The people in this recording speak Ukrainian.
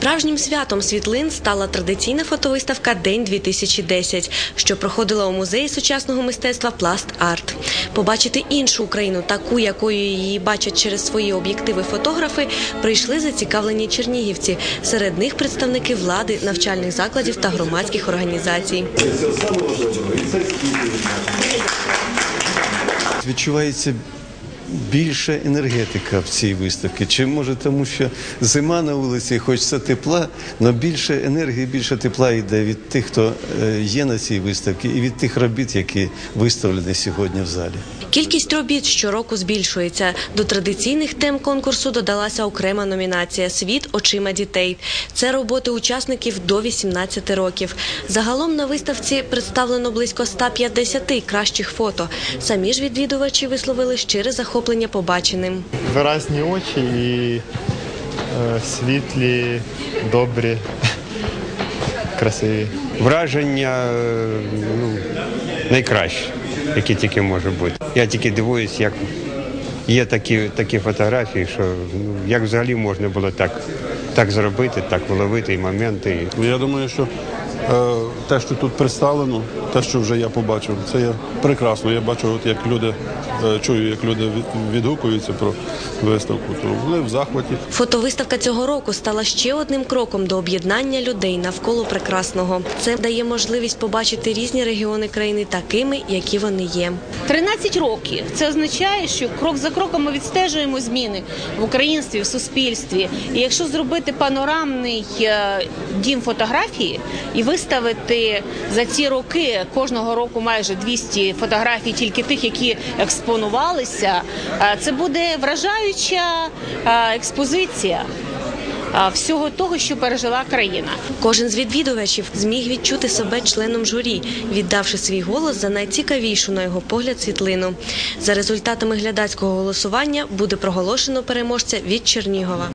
Справжнім святом світлин стала традиційна фотовиставка День 2010, що проходила у музеї сучасного мистецтва Пласт Арт. Побачити іншу Україну, таку, якою її бачать через свої об'єктиви фотографи, прийшли зацікавлені чернігівці. Серед них представники влади, навчальних закладів та громадських організацій. Відчувається більша енергетика в цій виставці. Чи може тому, що зима на вулиці, хочеться тепла, але більше енергії, більше тепла йде від тих, хто е, є на цій виставці, і від тих робіт, які виставлені сьогодні в залі. Кількість робіт щороку збільшується. До традиційних тем конкурсу додалася окрема номінація Світ очима дітей. Це роботи учасників до 18 років. Загалом на виставці представлено близько 150 кращих фото. Самі ж відвідувачі висловили щире захоплення побаченим. виразні очі і е, світлі, добрі, красиві. враження е, ну, найкраще, які тільки може бути. Я тільки дивуюсь, як є такі, такі фотографії, що ну, як взагалі можна було так, так зробити, так вловити і моменти. Ну, Я думаю, що е, те, що тут представлено, те, що вже я побачив, це є прекрасно. Я бачу, от як люди е, чую, як люди від- відгукуються про виставку, то вони в захваті. Фотовиставка цього року стала ще одним кроком до об'єднання людей навколо прекрасного. Це дає можливість побачити різні регіони країни такими, які вони є. 13 років. Це означає, що крок за кроком ми відстежуємо зміни в українстві, в суспільстві. І якщо зробити панорамний е, дім фотографії і виставити за ці роки кожного року майже 200 фотографій, тільки тих, які експонувалися, це буде вражаюча експозиція всього того, що пережила країна. Кожен з відвідувачів зміг відчути себе членом журі, віддавши свій голос за найцікавішу на його погляд світлину. За результатами глядацького голосування буде проголошено переможця від Чернігова.